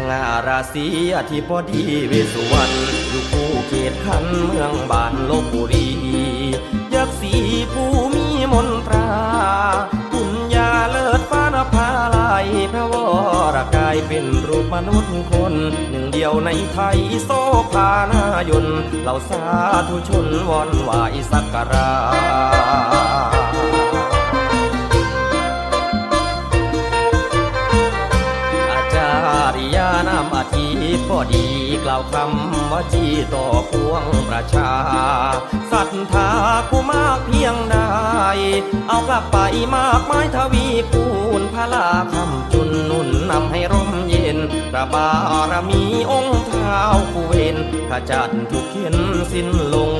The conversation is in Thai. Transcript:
ง่าราศีอธิบดีเวสสุวรรณอยู่คู่เขตขันเมืองบ้านลบบุรี ยักษ์สีผู้มีมนตราคุณยาเลิศฟ้านภาลายพระวรกายเป็นรูปมนุษย์คน หนึ่งเดียวในไทยโซภานายนเหล่าสาธุชนวอนไหวสักการะอาามอาทิพอดีกล่าวคำว่าจีต่อพวงประชาศรัทธาผู้มากเพียงใดเอากลับไปมากไม้ทวีคูณพระลาคำจุนนุนนำให้ร่มเย็นพระบารมีองค์เท้าคูเวนขจัดทุกเข็นสิ้นลง